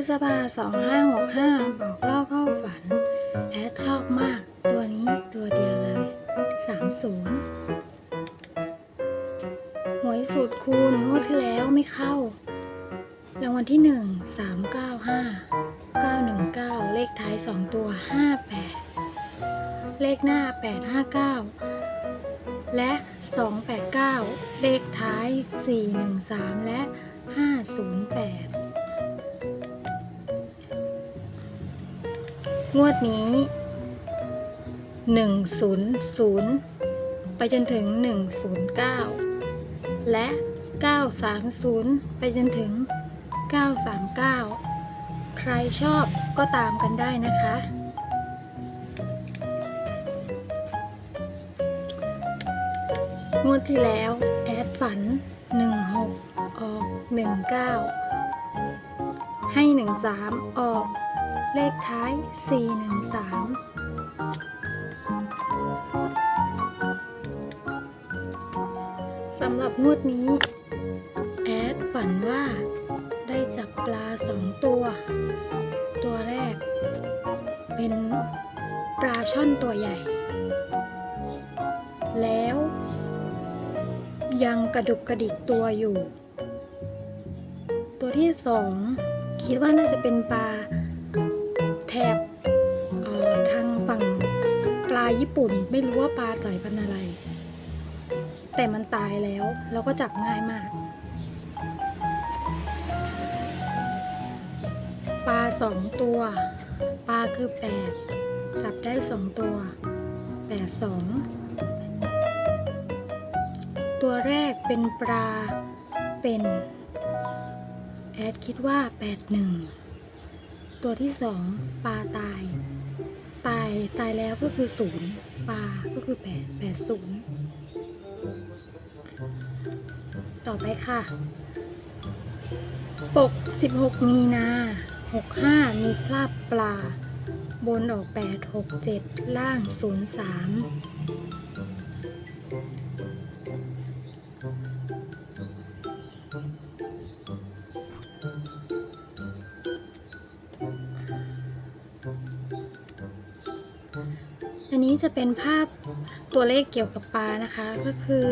ฤษภาสองห้าหกห้าบอกเล่าเข้าฝัน แอดชอบมาก ตัวนี้ตัวเดียวเลยสามศูนย์หวยสูตรคูณงวดที่แล้วไม่เข้ารางวัลที่หนึ่งสามเก้าห้าเก้าหนึ่งเก้าเลขท้ายสองตัวห้าแปดเลขหน้าแปดห้าเก้าและ 289 เลขท้าย 413 และ 508 งวดนี้ 100 ไปจนถึง 109 และ 930 ไปจนถึง 939 ใครชอบก็ตามกันได้นะคะ งวดที่แล้ว แอดฝัน 16 ออก 19 ให้ 13 ออก เลขท้าย 413 สำหรับงวดนี้ แอดฝันว่า ได้จับปลาสองตัว ตัวแรก เป็นปลาช่อนตัวใหญ่ แล้ว ยังกระดุกกระดิกตัวอยู่ ตัวที่สองคิดว่าน่าจะเป็นปลา บทางฝั่งปลาญี่ปุ่น ไม่รู้ว่าปลาสายพันธุ์อะไร แต่มันตายแล้วแล้วก็จับง่ายมาก ปลาสองตัว ปลาคือแปดจับได้สองตัวแปดสองตัวแรกเป็นปลาเป็น แอดคิดว่า81 ตัวที่สองปลาตาย ตายตายแล้วก็คือศูนย์ปลาก็คือ8 80ต่อไปค่ะ ปก 16 มีนา 65 มีพลาบปลา บนออก 8 6 7 ล่าง 03 นนี้จะเป็นภาพตัวเลขเกี่ยวกับปลานะคะ ก็คือ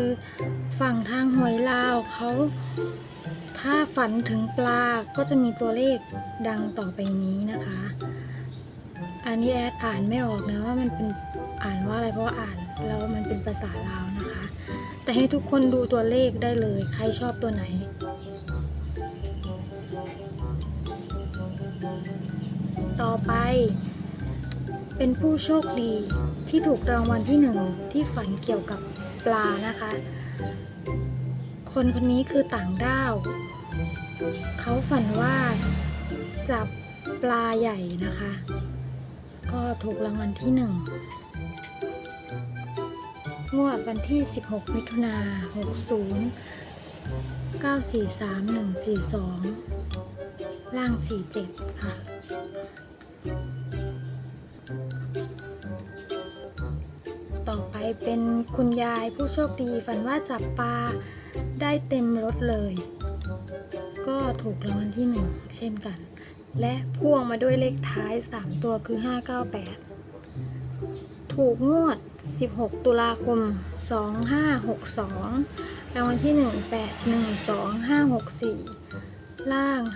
ฝั่งทางหวยลาวเขาถ้าฝันถึงปลาก็จะมีตัวเลขดังต่อไปนี้นะคะ อันนี้แอดอ่านไม่ออกนะว่ามันเป็นอ่านว่าอะไรเพราะว่าอ่านแล้วมันเป็นภาษาลาวนะคะ แต่ให้ทุกคนดูตัวเลขได้เลย ใครชอบตัวไหนต่อไป เป็นผู้โชคดีที่ถูกรางวัลที่หนึ่งที่ฝันเกี่ยวกับปลานะคะ คนคนนี้คือต่างด้าว เขาฝันว่าจับปลาใหญ่นะคะ ก็ถูกรางวัลที่หนึ่งงวดวันที่ 16 มิถุนา60 943142 ล่าง 47 ค่ะ ต่อไปเป็นคุณยายผู้โชคดีฝันว่าจับปลาได้เต็มรถเลย ก็ถูกรางวัลที่หนึ่งเช่นกัน และพ่วงมาด้วยเลขท้าย 3 ตัวคือ 598 ถูกงวด 16 ตุลาคม 2562 รางวัลที่ 1812564 ล่าง 15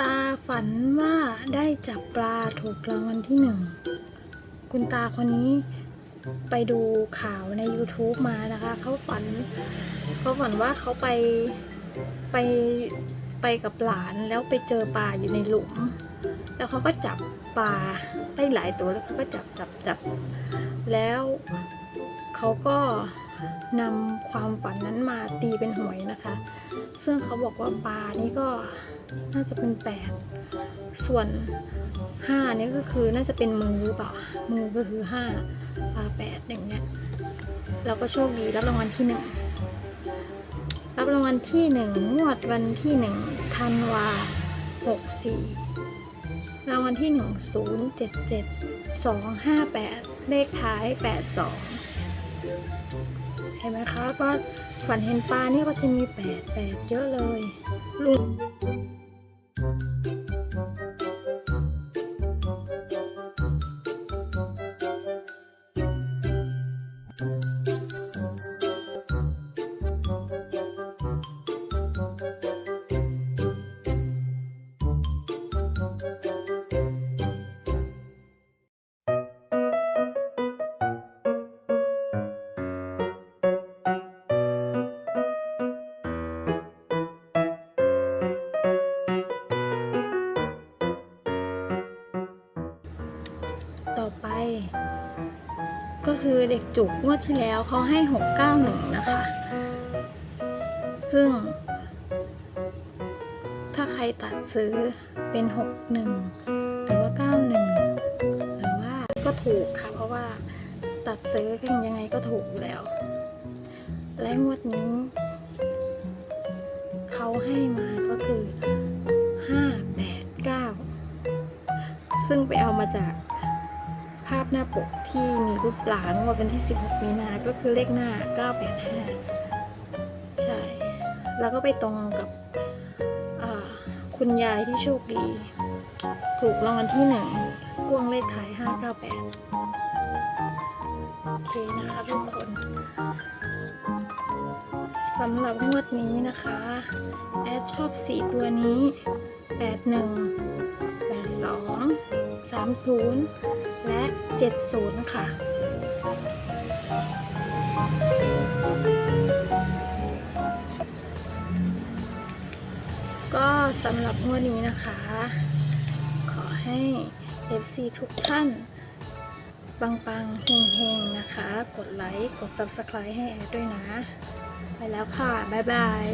ตาฝันว่าได้จับปลาถูกรางวัลที่หนึ่ง คุณตาคนนี้ไปดูข่าวใน YouTube มานะคะ เขาฝันเขาฝันว่าเขาไปไปไปกับหลานแล้วไปเจอปลาอยู่ในหลุม แล้วเขาก็จับปลาได้หลายตัวแล้วเขาก็จับจับจับ แล้วเขาก็ นำความฝันนั้นมาตีเป็นหวยนะคะ ซึ่งเขาบอกว่าปลานี่ก็น่าจะเป็นแปดส่วนห้านี่ก็คือน่าจะเป็นมือหรือเปล่ามือก็คือห้าปลาแปดอย่างเงี้ยเราก็โชคดีรับรางวัลที่หนึ่งรับรางวัลที่หนึ่งงวดวันที่หนึ่งธันวาหกสี่รางวัลที่หนึ่งศูนย์เจ็ดเจ็ดสองห้าแปดเลขท้ายแปดสอง เห็นไหมคะก็ฝันเห็นปลานี่ก็จะมีแปดแปดเยอะเลยลุง ก็คือเด็กจุกงวดที่แล้วเขาให้ 691 นะคะ ซึ่ง ถ้าใครตัดซื้อเป็น 61 หรือว่า 91 หรือว่าก็ถูกค่ะ เพราะว่าตัดซื้อกันยังไงก็ถูกอยู่แล้ว และงวดนี้ เขาให้มาก็คือ 589 ซึ่งไปเอามาจากาพหน้าปกที่มีรูปปลาเมื่อวันที่ 16 มีนา ก็คือเลขหน้า 985 ใช่ แล้วก็ไปตรงกับคุณยายที่โชคดี ถูกรางวัลที่หนึ่งพ่วงเลขท้าย 598 โอเคนะคะทุกคนสำหรับงวดนี้นะคะ แอดชอบสีตัวนี้ 81 82 30 และ 70 ค่ะ ก็สำหรับงวดนี้นะคะ ขอให้ FC ทุกท่านปังๆเฮงๆ นะคะ กดไลค์ กด Subscribe ให้แอดด้วยนะ ไปแล้วค่ะ บ๊ายบาย